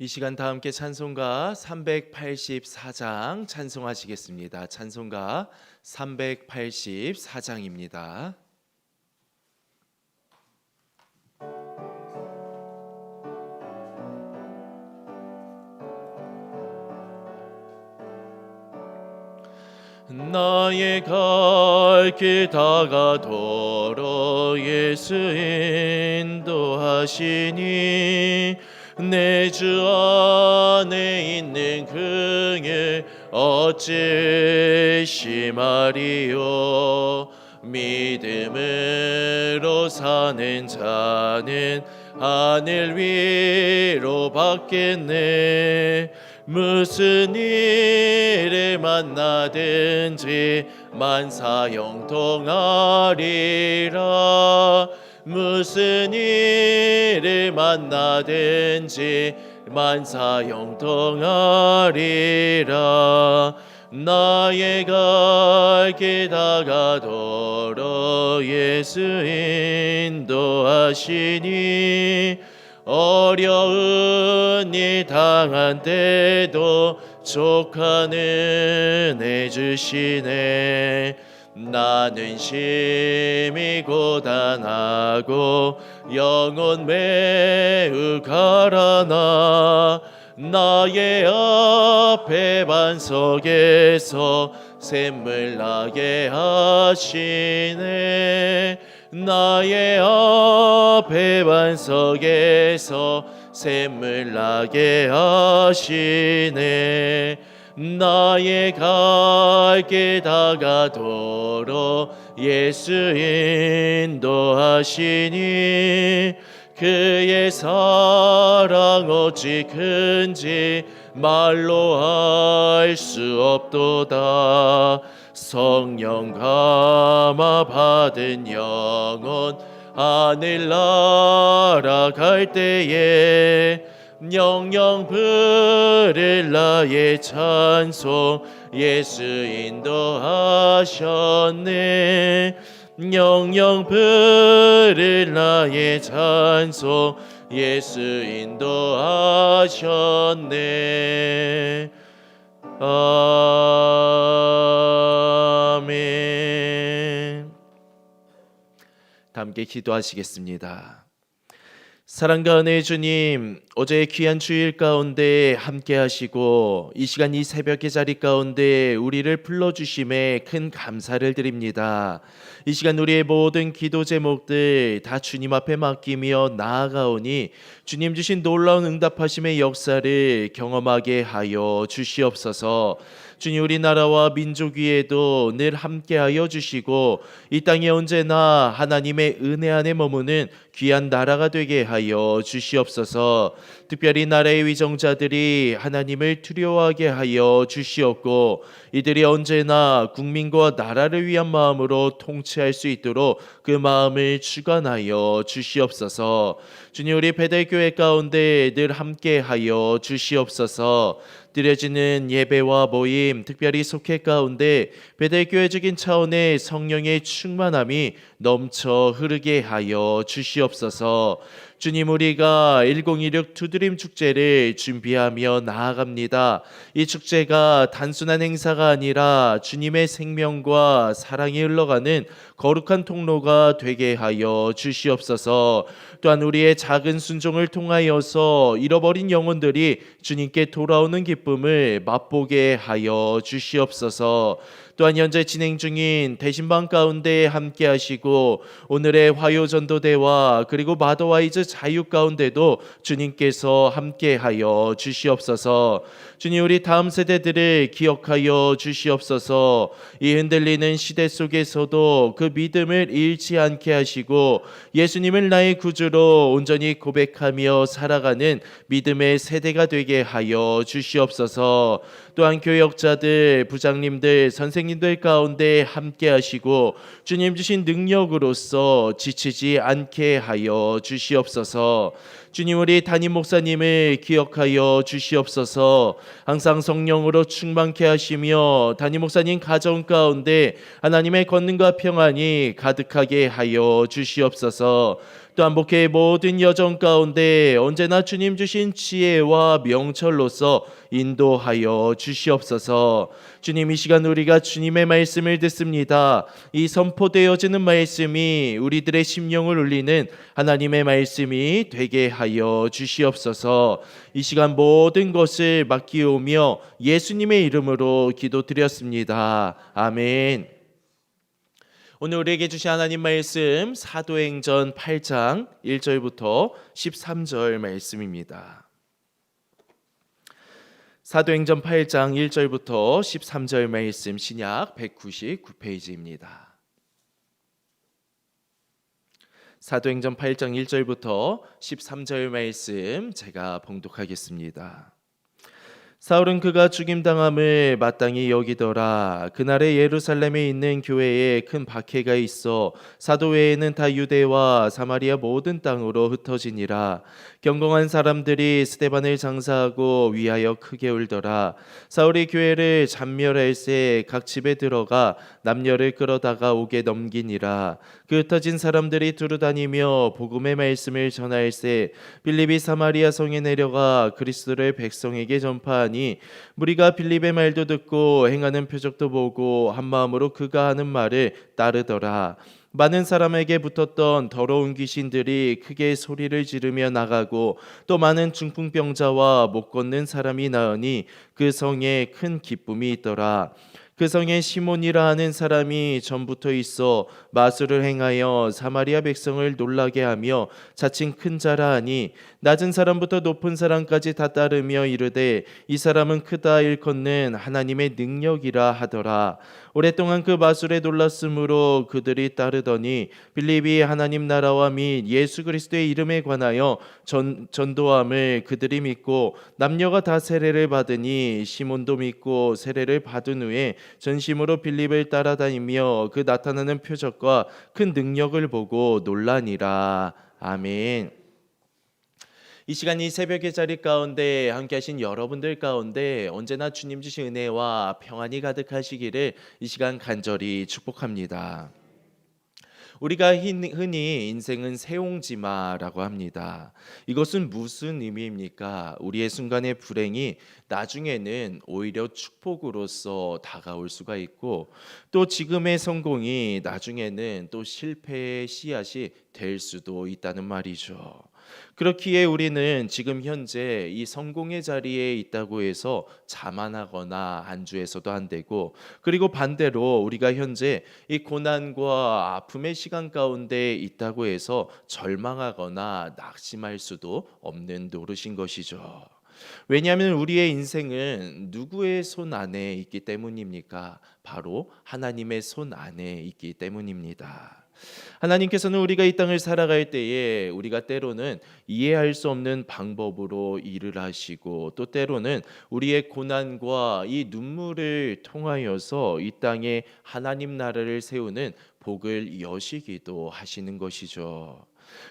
이 시간 다 함께 찬송가 384장 찬송하시겠습니다. 찬송가 384장입니다. 나의 갈길 다가도록 예수 인도하시니 내 주 안에 있는 그의 어찌 심하리요? 믿음으로 사는 자는 하늘 위로 받겠네. 무슨 일을 만나든지 만사형통하리라 무슨 일을 만나든지 만사형통하리라 나의 갈길 다가도록 예수 인도하시니 어려운 일 당한 때도 족하는 해주시네. 나는 심히 고단하고 영혼 매우 가라나 나의 앞에 반석에서 샘물 나게 하시네. 나의 앞에 반석에서 샘물 나게 하시네. 나의 갈길 다가도록 예수 인도하시니 그의 사랑 어찌 큰지 말로 할수 없도다. 성령 감화 받은 영혼 하늘 날아갈 때에 영영 부를 나의 찬송 예수 인도하셨네. 영영 부를 나의 찬송. 예수 인도하셨네. 아멘. 다 함께 기도하시겠습니다. 사랑과 은혜의 주님, 어제 귀한 주일 가운데 함께 하시고 이 시간 이 새벽의 자리 가운데 우리를 불러 주심에 큰 감사를 드립니다. 이 시간 우리의 모든 기도 제목들 다 주님 앞에 맡기며 나아가오니 주님 주신 놀라운 응답하심의 역사를 경험하게 하여 주시옵소서. 주님 우리나라와 민족 위에도 늘 함께하여 주시고 이 땅에 언제나 하나님의 은혜 안에 머무는 귀한 나라가 되게 하여 주시옵소서. 특별히 나라의 위정자들이 하나님을 두려워하게 하여 주시옵고 이들이 언제나 국민과 나라를 위한 마음으로 통치할 수 있도록 그 마음을 주관하여 주시옵소서. 주님 우리 배달교회 가운데 늘 함께하여 주시옵소서. 드려지는 예배와 모임, 특별히 속회 가운데 배달교회적인 차원의 성령의 충만함이 넘쳐 흐르게 하여 주시옵소서. 주님 우리가 1016 투드림 축제를 준비하며 나아갑니다. 이 축제가 단순한 행사가 아니라 주님의 생명과 사랑이 흘러가는 거룩한 통로가 되게 하여 주시옵소서. 또한 우리의 작은 순종을 통하여서 잃어버린 영혼들이 주님께 돌아오는 기쁨을 맛보게 하여 주시옵소서. 또한 현재 진행 중인 대신방 가운데 함께 하시고 오늘의 화요 전도대와 그리고 마더와이즈 자유 가운데도 주님께서 함께 하여 주시옵소서. 주님 우리 다음 세대들을 기억하여 주시옵소서. 이 흔들리는 시대 속에서도 그 믿음을 잃지 않게 하시고 예수님을 나의 구주로 온전히 고백하며 살아가는 믿음의 세대가 되게 하여 주시옵소서. 또한 교역자들, 부장님들, 선생님들 가운데 함께 하시고 주님 주신 능력으로서 지치지 않게 하여 주시옵소서. 주님 우리 담임 목사님을 기억하여 주시옵소서. 항상 성령으로 충만케 하시며 담임 목사님 가정 가운데 하나님의 권능과 평안이 가득하게 하여 주시옵소서. 또 한복의 모든 여정 가운데 언제나 주님 주신 지혜와 명철로서 인도하여 주시옵소서. 주님 이 시간 우리가 주님의 말씀을 듣습니다. 이 선포되어지는 말씀이 우리들의 심령을 울리는 하나님의 말씀이 되게 하여 주시옵소서. 이 시간 모든 것을 맡기오며 예수님의 이름으로 기도드렸습니다. 아멘. 오늘 우리에게 주신 하나님 말씀 사도행전 8장 1절부터 13절 말씀입니다. 사도행전 8장 1절부터 13절 말씀 신약 199페이지입니다. 사도행전 8장 1절부터 13절 말씀 제가 봉독하겠습니다. 사울은 그가 죽임 당함을 마땅히 여기더라. 그날에 예루살렘에 있는 교회에 큰 박해가 있어 사도 외에는 다 유대와 사마리아 모든 땅으로 흩어지니라. 경공한 사람들이 스테반을 장사하고 위하여 크게 울더라. 사울이 교회를 잔멸할새 각 집에 들어가 남녀를 끌어다가 옥에 넘기니라. 그 흩어진 사람들이 두루 다니며 복음의 말씀을 전할새 빌립이 사마리아 성에 내려가 그리스도를 백성에게 전파하니 무리가 빌립의 말도 듣고 행하는 표적도 보고 한 마음으로 그가 하는 말을 따르더라. 많은 사람에게 붙었던 더러운 귀신들이 크게 소리를 지르며 나가고 또 많은 중풍병자와 못 걷는 사람이 나으니 그 성에 큰 기쁨이 있더라. 그 성에 시몬이라 하는 사람이 전부터 있어 마술을 행하여 사마리아 백성을 놀라게 하며 자칭 큰 자라 하니 낮은 사람부터 높은 사람까지 다 따르며 이르되 이 사람은 크다 일컫는 하나님의 능력이라 하더라 오랫동안 그 마술에 놀랐으므로 그들이 따르더니 빌립이 하나님 나라와 및 예수 그리스도의 이름에 관하여 전, 전도함을 그들이 믿고 남녀가 다 세례를 받으니 시몬도 믿고 세례를 받은 후에 전심으로 빌립을 따라다니며 그 나타나는 표적과 큰 능력을 보고 놀라니라 아멘. 이 시간 이 새벽의 자리 가운데 함께 하신 여러분들 가운데 언제나 주님 주신 은혜와 평안이 가득하시기를 이 시간 간절히 축복합니다. 우리가 흔히 인생은 세옹지마라고 합니다. 이것은 무슨 의미입니까? 우리의 순간의 불행이 나중에는 오히려 축복으로서 다가올 수가 있고 또 지금의 성공이 나중에는 또 실패의 씨앗이 될 수도 있다는 말이죠. 그렇기에 우리는 지금 현재 이 성공의 자리에 있다고 해서 자만하거나 안주해서도 안 되고 그리고 반대로 우리가 현재 이 고난과 아픔의 시간 가운데 있다고 해서 절망하거나 낙심할 수도 없는 노릇인 것이죠. 왜냐하면 우리의 인생은 누구의 손 안에 있기 때문입니까? 바로 하나님의 손 안에 있기 때문입니다. 하나님께서는 우리가 이 땅을 살아갈 때에 우리가 때로는 이해할 수 없는 방법으로 일을 하시고 또 때로는 우리의 고난과 이 눈물을 통하여서 이 땅에 하나님 나라를 세우는 복을 여시기도 하시는 것이죠.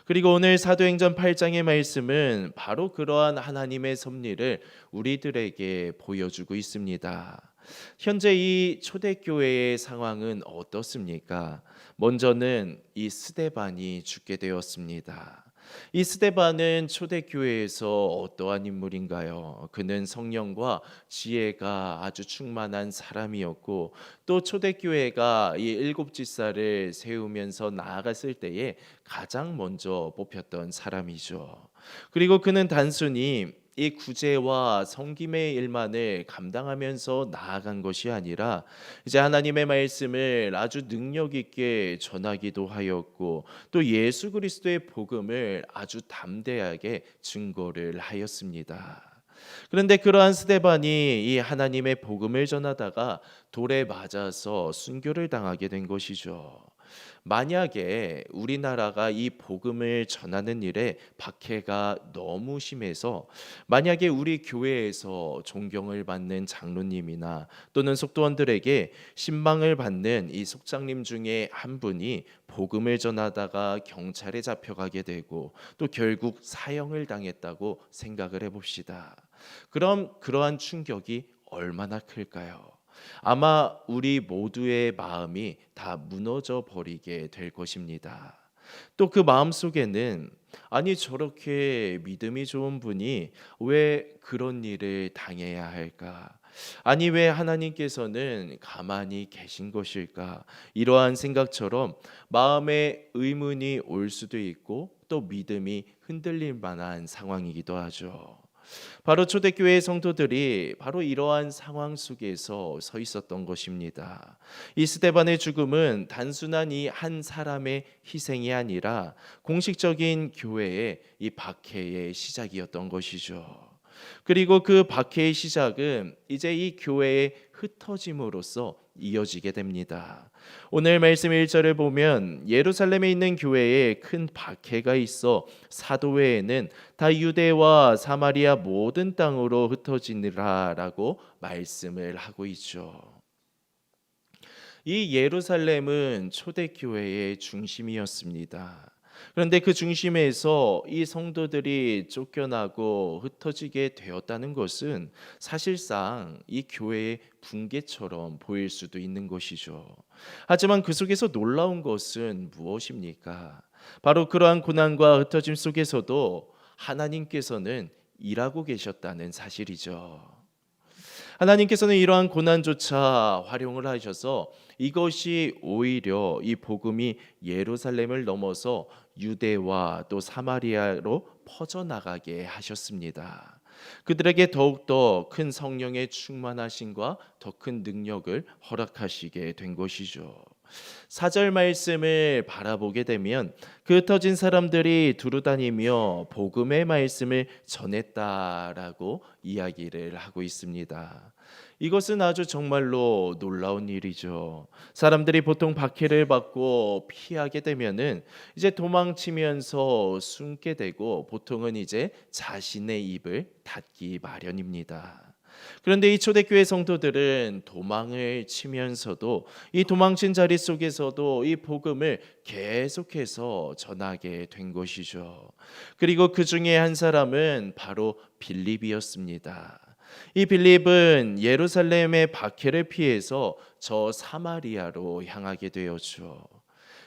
그리고 오늘 사도행전 8장의 말씀은 바로 그러한 하나님의 섭리를 우리들에게 보여주고 있습니다. 현재 이 초대교회의 상황은 어떻습니까? 먼저는 이 스데반이 죽게 되었습니다. 이 스데반은 초대교회에서 어떠한 인물인가요? 그는 성령과 지혜가 아주 충만한 사람이었고 또 초대교회가 이 일곱 지사를 세우면서 나아갔을 때에 가장 먼저 뽑혔던 사람이죠. 그리고 그는 단순히 이 구제와 성김의 일만을 감당하면서 나아간 것이 아니라 이제 하나님의 말씀을 아주 능력 있게 전하기도 하였고 또 예수 그리스도의 복음을 아주 담대하게 증거를 하였습니다. 그런데 그러한 스데반이 이 하나님의 복음을 전하다가 돌에 맞아서 순교를 당하게 된 것이죠. 만약에 우리나라가 이 복음을 전하는 일에 박해가 너무 심해서 만약에 우리 교회에서 존경을 받는 장로님이나 또는 속도원들에게 신망을 받는 이 속장님 중에 한 분이 복음을 전하다가 경찰에 잡혀가게 되고 또 결국 사형을 당했다고 생각을 해봅시다. 그럼 그러한 충격이 얼마나 클까요? 아마 우리 모두의 마음이 다 무너져 버리게 될 것입니다. 또 그 마음 속에는 아니 저렇게 믿음이 좋은 분이 왜 그런 일을 당해야 할까? 아니 왜 하나님께서는 가만히 계신 것일까? 이러한 생각처럼 마음에 의문이 올 수도 있고 또 믿음이 흔들릴 만한 상황이기도 하죠. 바로 초대교회 성도들이 바로 이러한 상황 속에서 서 있었던 것입니다. 이 스테반의 죽음은 단순한 이 한 사람의 희생이 아니라 공식적인 교회의 이 박해의 시작이었던 것이죠. 그리고 그 박해의 시작은 이제 이 교회의 흩어짐으로써 이어지게 됩니다. 오늘 말씀 1절을 보면 예루살렘에 있는 교회에 큰 박해가 있어 사도회에는 다 유대와 사마리아 모든 땅으로 흩어지니라라고 말씀을 하고 있죠. 이 예루살렘은 초대교회의 중심이었습니다. 그런데 그 중심에서 이 성도들이 쫓겨나고 흩어지게 되었다는 것은 사실상 이 교회의 붕괴처럼 보일 수도 있는 것이죠. 하지만 그 속에서 놀라운 것은 무엇입니까? 바로 그러한 고난과 흩어짐 속에서도 하나님께서는 일하고 계셨다는 사실이죠. 하나님께서는 이러한 고난조차 활용을 하셔서 이것이 오히려 이 복음이 예루살렘을 넘어서 유대와 또 사마리아로 퍼져나가게 하셨습니다. 그들에게 더욱더 큰 성령의 충만하심과 더 큰 능력을 허락하시게 된 것이죠. 사절 말씀을 바라보게 되면 그 흩어진 사람들이 두루 다니며 복음의 말씀을 전했다라고 이야기를 하고 있습니다. 이것은 아주 정말로 놀라운 일이죠. 사람들이 보통 박해를 받고 피하게 되면은 이제 도망치면서 숨게 되고 보통은 이제 자신의 입을 닫기 마련입니다. 그런데 이 초대교회 성도들은 도망을 치면서도 이 도망친 자리 속에서도 이 복음을 계속해서 전하게 된 것이죠. 그리고 그 중에 한 사람은 바로 빌립이었습니다. 이 빌립은 예루살렘의 박해를 피해서 저 사마리아로 향하게 되었죠.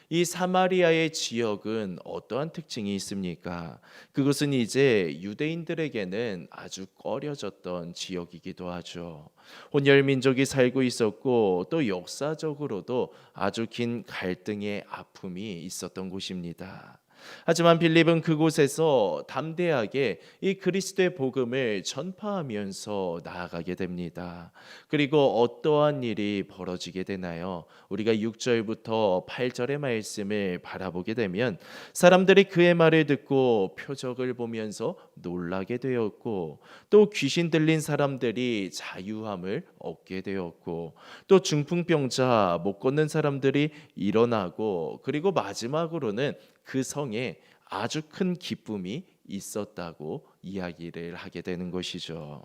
이 사마리아의 지역은 어떠한 특징이 있습니까? 그것은 이제 유대인들에게는 아주 꺼려졌던 지역이기도 하죠. 혼혈 민족이 살고 있었고 또 역사적으로도 아주 긴 갈등의 아픔이 있었던 곳입니다. 하지만 빌립은 그곳에서 담대하게 이 그리스도의 복음을 전파하면서 나아가게 됩니다. 그리고 어떠한 일이 벌어지게 되나요? 우리가 6절부터 8절의 말씀을 바라보게 되면 사람들이 그의 말을 듣고 표적을 보면서 놀라게 되었고 또 귀신 들린 사람들이 자유함을 얻게 되었고 또 중풍병자 못 걷는 사람들이 일어나고 그리고 마지막으로는 그 성에 아주 큰 기쁨이 있었다고 이야기를 하게 되는 것이죠.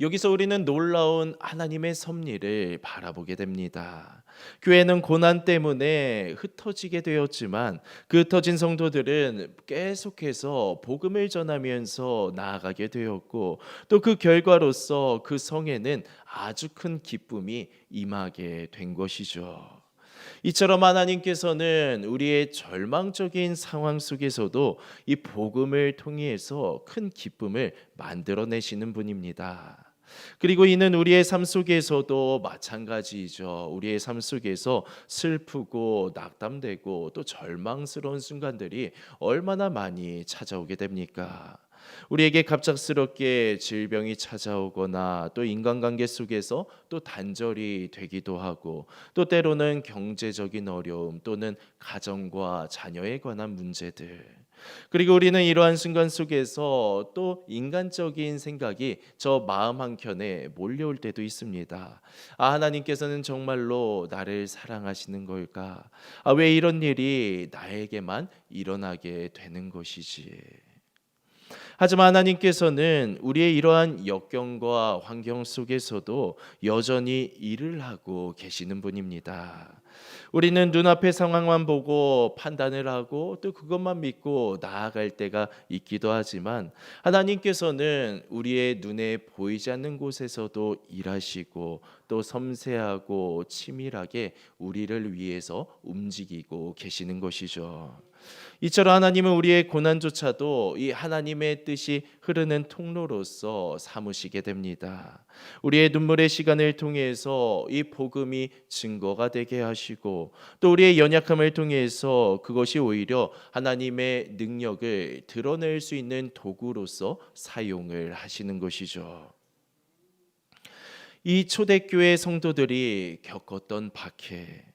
여기서 우리는 놀라운 하나님의 섭리를 바라보게 됩니다. 교회는 고난 때문에 흩어지게 되었지만 그 흩어진 성도들은 계속해서 복음을 전하면서 나아가게 되었고 또 그 결과로서 그 성에는 아주 큰 기쁨이 임하게 된 것이죠. 이처럼 하나님께서는 우리의 절망적인 상황 속에서도 이 복음을 통해서 큰 기쁨을 만들어내시는 분입니다. 그리고 이는 우리의 삶 속에서도 마찬가지이죠. 우리의 삶 속에서 슬프고 낙담되고 또 절망스러운 순간들이 얼마나 많이 찾아오게 됩니까? 우리에게 갑작스럽게 질병이 찾아오거나 또 인간관계 속에서 또 단절이 되기도 하고 또 때로는 경제적인 어려움 또는 가정과 자녀에 관한 문제들 그리고 우리는 이러한 순간 속에서 또 인간적인 생각이 저 마음 한켠에 몰려올 때도 있습니다. 아, 하나님께서는 정말로 나를 사랑하시는 걸까? 아, 왜 이런 일이 나에게만 일어나게 되는 것이지? 하지만 하나님께서는 우리의 이러한 역경과 환경 속에서도 여전히 일을 하고 계시는 분입니다. 우리는 눈앞의 상황만 보고 판단을 하고 또 그것만 믿고 나아갈 때가 있기도 하지만 하나님께서는 우리의 눈에 보이지 않는 곳에서도 일하시고 또 섬세하고 치밀하게 우리를 위해서 움직이고 계시는 것이죠. 이처럼 하나님은 우리의 고난조차도 이 하나님의 뜻이 흐르는 통로로서 삼으시게 됩니다. 우리의 눈물의 시간을 통해서 이 복음이 증거가 되게 하시고 또 우리의 연약함을 통해서 그것이 오히려 하나님의 능력을 드러낼 수 있는 도구로서 사용을 하시는 것이죠. 이 초대교회 성도들이 겪었던 박해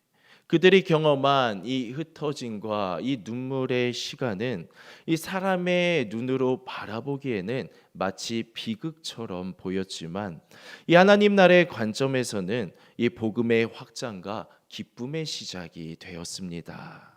그들이 경험한 이 흩어짐과 이 눈물의 시간은 이 사람의 눈으로 바라보기에는 마치 비극처럼 보였지만 이 하나님 나라의 관점에서는 이 복음의 확장과 기쁨의 시작이 되었습니다.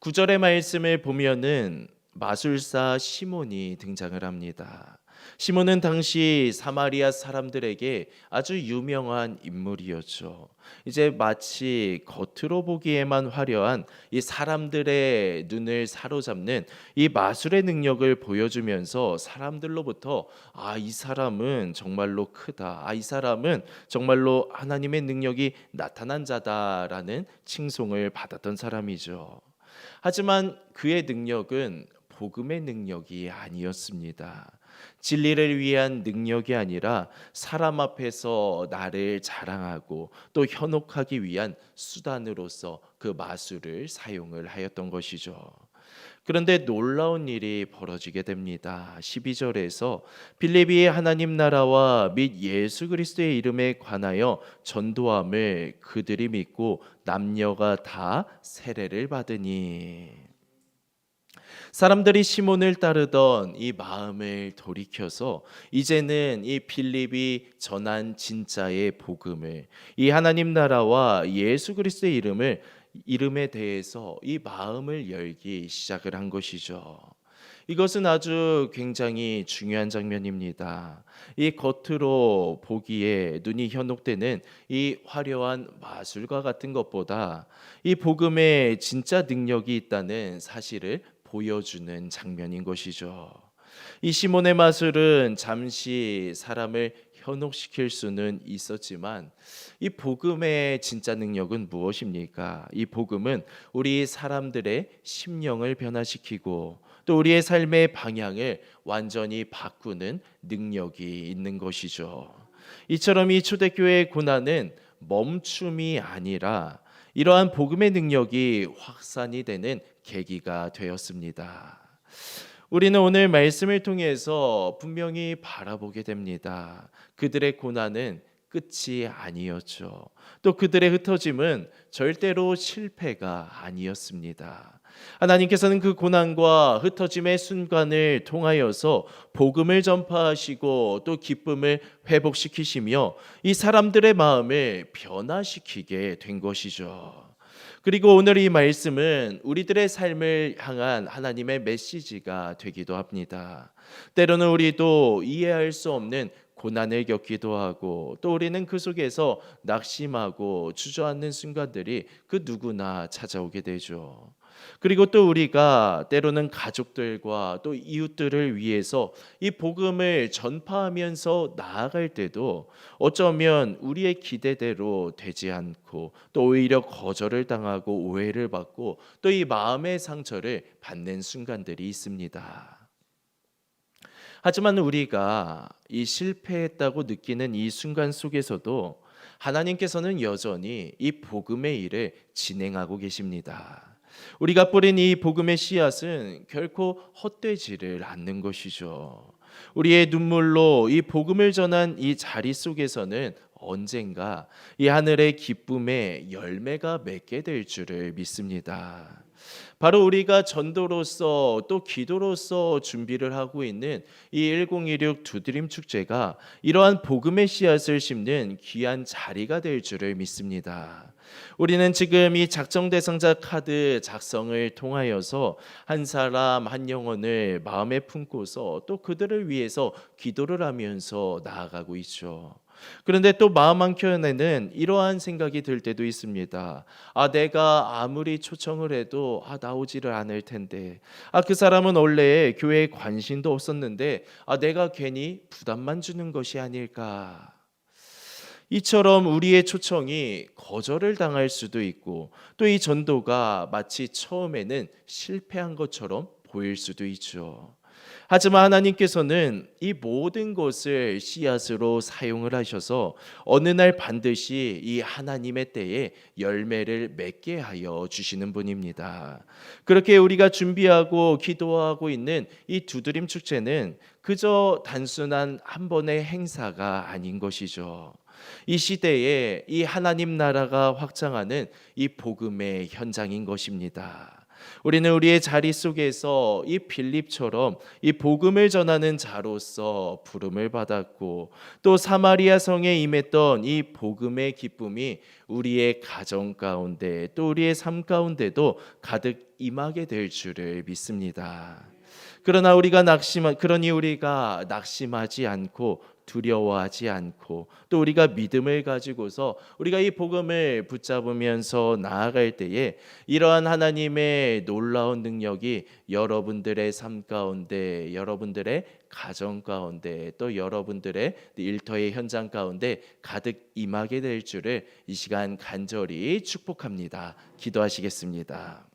구절의 말씀을 보면은 마술사 시몬이 등장을 합니다. 시몬은 당시 사마리아 사람들에게 아주 유명한 인물이었죠. 이제 마치 겉으로 보기에만 화려한 이 사람들의 눈을 사로잡는 이 마술의 능력을 보여주면서 사람들로부터 아, 이 사람은 정말로 크다. 아, 이 사람은 정말로 하나님의 능력이 나타난 자다라는 칭송을 받았던 사람이죠. 하지만 그의 능력은 복음의 능력이 아니었습니다. 진리를 위한 능력이 아니라 사람 앞에서 나를 자랑하고 또 현혹하기 위한 수단으로서 그 마술을 사용을 하였던 것이죠. 그런데 놀라운 일이 벌어지게 됩니다. 12절에서 빌립이 하나님 나라와 및 예수 그리스도의 이름에 관하여 전도함을 그들이 믿고 남녀가 다 세례를 받으니 사람들이 시몬을 따르던 이 마음을 돌이켜서 이제는 이 빌립이 전한 진짜의 복음을 이 하나님 나라와 예수 그리스도의 이름을 이름에 대해서 이 마음을 열기 시작을 한 것이죠. 이것은 아주 굉장히 중요한 장면입니다. 이 겉으로 보기에 눈이 현혹되는 이 화려한 마술과 같은 것보다 이 복음에 진짜 능력이 있다는 사실을 보여주는 장면인 것이죠. 이 시몬의 마술은 잠시 사람을 현혹시킬 수는 있었지만 이 복음의 진짜 능력은 무엇입니까? 이 복음은 우리 사람들의 심령을 변화시키고 또 우리의 삶의 방향을 완전히 바꾸는 능력이 있는 것이죠. 이처럼 이 초대교회의 고난은 멈춤이 아니라 이러한 복음의 능력이 확산이 되는 계기가 되었습니다. 우리는 오늘 말씀을 통해서 분명히 바라보게 됩니다. 그들의 고난은 끝이 아니었죠. 또 그들의 흩어짐은 절대로 실패가 아니었습니다. 하나님께서는 그 고난과 흩어짐의 순간을 통하여서 복음을 전파하시고 또 기쁨을 회복시키시며 이 사람들의 마음을 변화시키게 된 것이죠. 그리고 오늘 이 말씀은 우리들의 삶을 향한 하나님의 메시지가 되기도 합니다. 때로는 우리도 이해할 수 없는 고난을 겪기도 하고 또 우리는 그 속에서 낙심하고 주저앉는 순간들이 그 누구나 찾아오게 되죠. 그리고 또 우리가 때로는 가족들과 또 이웃들을 위해서 이 복음을 전파하면서 나아갈 때도 어쩌면 우리의 기대대로 되지 않고 또 오히려 거절을 당하고 오해를 받고 또 이 마음의 상처를 받는 순간들이 있습니다. 하지만 우리가 이 실패했다고 느끼는 이 순간 속에서도 하나님께서는 여전히 이 복음의 일을 진행하고 계십니다. 우리가 뿌린 이 복음의 씨앗은 결코 헛되지를 않는 것이죠. 우리의 눈물로 이 복음을 전한 이 자리 속에서는 언젠가 이 하늘의 기쁨의 열매가 맺게 될 줄을 믿습니다. 바로 우리가 전도로서 또 기도로서 준비를 하고 있는 이 1016 두드림 축제가 이러한 복음의 씨앗을 심는 귀한 자리가 될 줄을 믿습니다. 우리는 지금 이 작정 대상자 카드 작성을 통하여서 한 사람 한 영혼을 마음에 품고서 또 그들을 위해서 기도를 하면서 나아가고 있죠. 그런데 또 마음 한켠에는 이러한 생각이 들 때도 있습니다. 아, 내가 아무리 초청을 해도 아, 나오지를 않을 텐데. 아, 그 사람은 원래 교회에 관심도 없었는데 아, 내가 괜히 부담만 주는 것이 아닐까. 이처럼 우리의 초청이 거절을 당할 수도 있고 또 이 전도가 마치 처음에는 실패한 것처럼 보일 수도 있죠. 하지만 하나님께서는 이 모든 것을 씨앗으로 사용을 하셔서 어느 날 반드시 이 하나님의 때에 열매를 맺게 하여 주시는 분입니다. 그렇게 우리가 준비하고 기도하고 있는 이 두드림 축제는 그저 단순한 한 번의 행사가 아닌 것이죠. 이 시대에 이 하나님 나라가 확장하는 이 복음의 현장인 것입니다. 우리는 우리의 자리 속에서 이 빌립처럼 이 복음을 전하는 자로서 부름을 받았고 또 사마리아 성에 임했던 이 복음의 기쁨이 우리의 가정 가운데 또 우리의 삶 가운데도 가득 임하게 될 줄을 믿습니다. 그러나 우리가 낙심 그러니 우리가 낙심하지 않고 두려워하지 않고 또 우리가 믿음을 가지고서 우리가 이 복음을 붙잡으면서 나아갈 때에 이러한 하나님의 놀라운 능력이 여러분들의 삶 가운데 여러분들의 가정 가운데 또 여러분들의 일터의 현장 가운데 가득 임하게 될 줄을 이 시간 간절히 축복합니다. 기도하시겠습니다.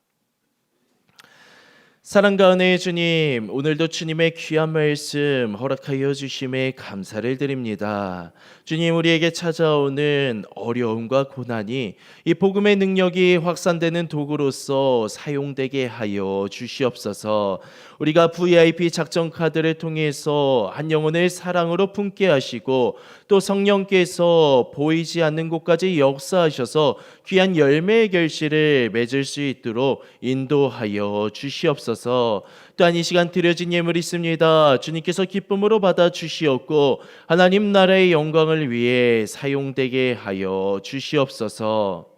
사랑과 은혜의 주님, 오늘도 주님의 귀한 말씀 허락하여 주심에 감사를 드립니다. 주님, 우리에게 찾아오는 어려움과 고난이 이 복음의 능력이 확산되는 도구로서 사용되게 하여 주시옵소서. 우리가 VIP 작전 카드를 통해서 한 영혼을 사랑으로 품게 하시고 또 성령께서 보이지 않는 곳까지 역사하셔서 귀한 열매의 결실을 맺을 수 있도록 인도하여 주시옵소서. 또한 이 시간 드려진 예물이 있습니다. 주님께서 기쁨으로 받아 주시옵고 하나님 나라의 영광을 위해 사용되게 하여 주시옵소서.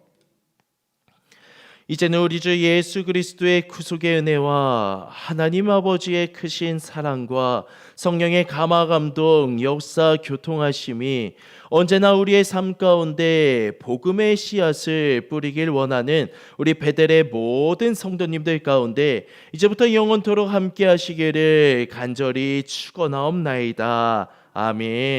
이제는 우리 주 예수 그리스도의 구속의 은혜와 하나님 아버지의 크신 사랑과 성령의 감화 감동 역사 교통하심이 언제나 우리의 삶 가운데 복음의 씨앗을 뿌리길 원하는 우리 베델의 모든 성도님들 가운데 이제부터 영원토록 함께 하시기를 간절히 축원하옵나이다. 아멘.